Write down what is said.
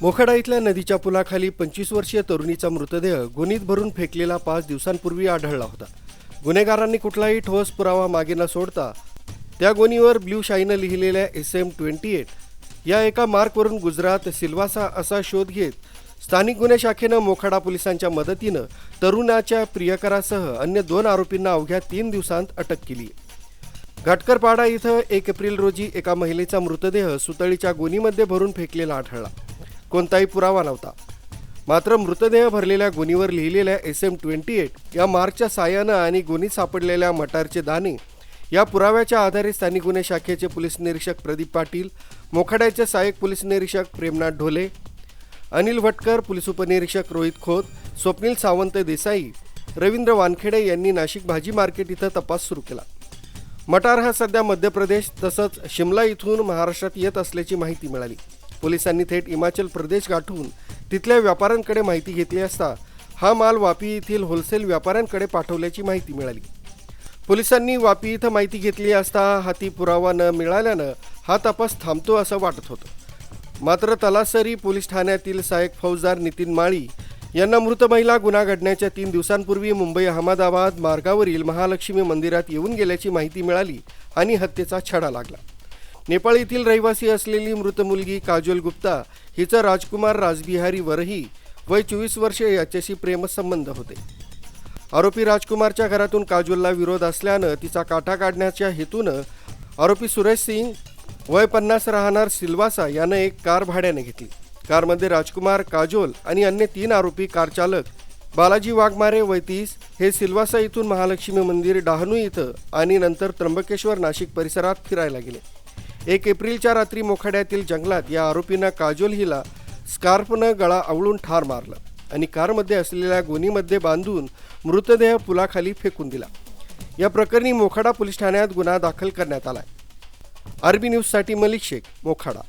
मोखाडा इथल्या नदीच्या पुलाखाली पंचवीस वर्षीय तरुणीचा मृतदेह गुन्हीत भरून फेकलेला पाच दिवसांपूर्वी आढळला होता. गुन्हेगारांनी कुठलाही ठोस पुरावा मागे न सोडता त्या गोणीवर ब्ल्यू शाईनं लिहिलेल्या एस एम ट्वेंटी एट या एका मार्कवरून गुजरात सिल्वासा असा शोध घेत स्थानिक गुन्हे शाखेनं मोखाडा पोलिसांच्या मदतीनं तरुणाच्या प्रियकरासह अन्य दोन आरोपींना अवघ्या तीन दिवसांत अटक केली. घाटकरपाडा इथं एक एप्रिल रोजी एका महिलेचा मृतदेह सुतळीच्या गोणीमध्ये भरून फेकलेला आढळला. कोणताही पुरावा नव्हता. मात्र मृतदेह भरलेल्या गुणीवर लिहिलेल्या एस एम ट्वेंटी एट या मार्कच्या साह्यानं आणि गोणीत सापडलेल्या मटारचे दाणे या पुराव्याच्या आधारे स्थानिक गुन्हे शाखेचे पोलीस निरीक्षक प्रदीप पाटील मोखाड्याचे सहाय्यक पोलीस निरीक्षक प्रेमनाथ ढोले अनिल भटकर पोलीस उपनिरीक्षक रोहित खोत स्वप्नील सावंत देसाई रवींद्र वानखेडे यांनी नाशिक भाजी मार्केट इथं तपास सुरू केला. मटार हा सध्या मध्य प्रदेश तसंच शिमला इथून महाराष्ट्रात येत असल्याची माहिती मिळाली. पोलिसांनी थेट हिमाचल प्रदेश गाठून तिथल्या व्यापाऱ्यांकडे माहिती घेतली असता हा माल वापी येथील होलसेल व्यापाऱ्यांकडे पाठवल्याची माहिती मिळाली. पोलिसांनी वापी इथं माहिती घेतली असता हाती पुरावा न मिळाल्यानं हा तपास थांबतो असं वाटत होतं. मात्र तलासरी पोलीस ठाण्यातील सहाय्यक फौजदार नितीन माळी यांना मृत महिला गुन्हा घडण्याच्या तीन दिवसांपूर्वी मुंबई अहमदाबाद मार्गावरील महालक्ष्मी मंदिरात येऊन गेल्याची माहिती मिळाली आणि हत्येचा छडा लागला. नेपाळ येथील रहिवासी असलेली मृत मुलगी काजोल गुप्ता हिचं राजकुमार राजबिहारीवरही वय चोवीस वर्षे याच्याशी प्रेमसंबंध होते. आरोपी राजकुमारच्या घरातून काजोलला विरोध असल्यानं तिचा काटा काढण्याच्या हेतूनं आरोपी सुरेश सिंग वय पन्नास राहणार सिल्वासा यानं एक कार भाड्याने घेतली. कारमध्ये राजकुमार काजोल आणि अन्य तीन आरोपी कार चालक बालाजी वाघमारे वैतीस हे सिल्वासा इथून महालक्ष्मी मंदिर डहाणू इथं आणि नंतर त्र्यंबकेश्वर नाशिक परिसरात फिरायला गेले. एक एप्रिलच्या रात्री मोखाड्यातील जंगलात या आरोपीनं काजोल हिला स्कार्फनं गळा आवळून ठार मारलं आणि कारमध्ये असलेल्या गोनीमध्ये बांधून मृतदेह पुलाखाली फेकून दिला. या प्रकरणी मोखाडा पोलीस ठाण्यात गुन्हा दाखल करण्यात आला आरबी न्यूजसाठी मलिक शेख मोखाडा.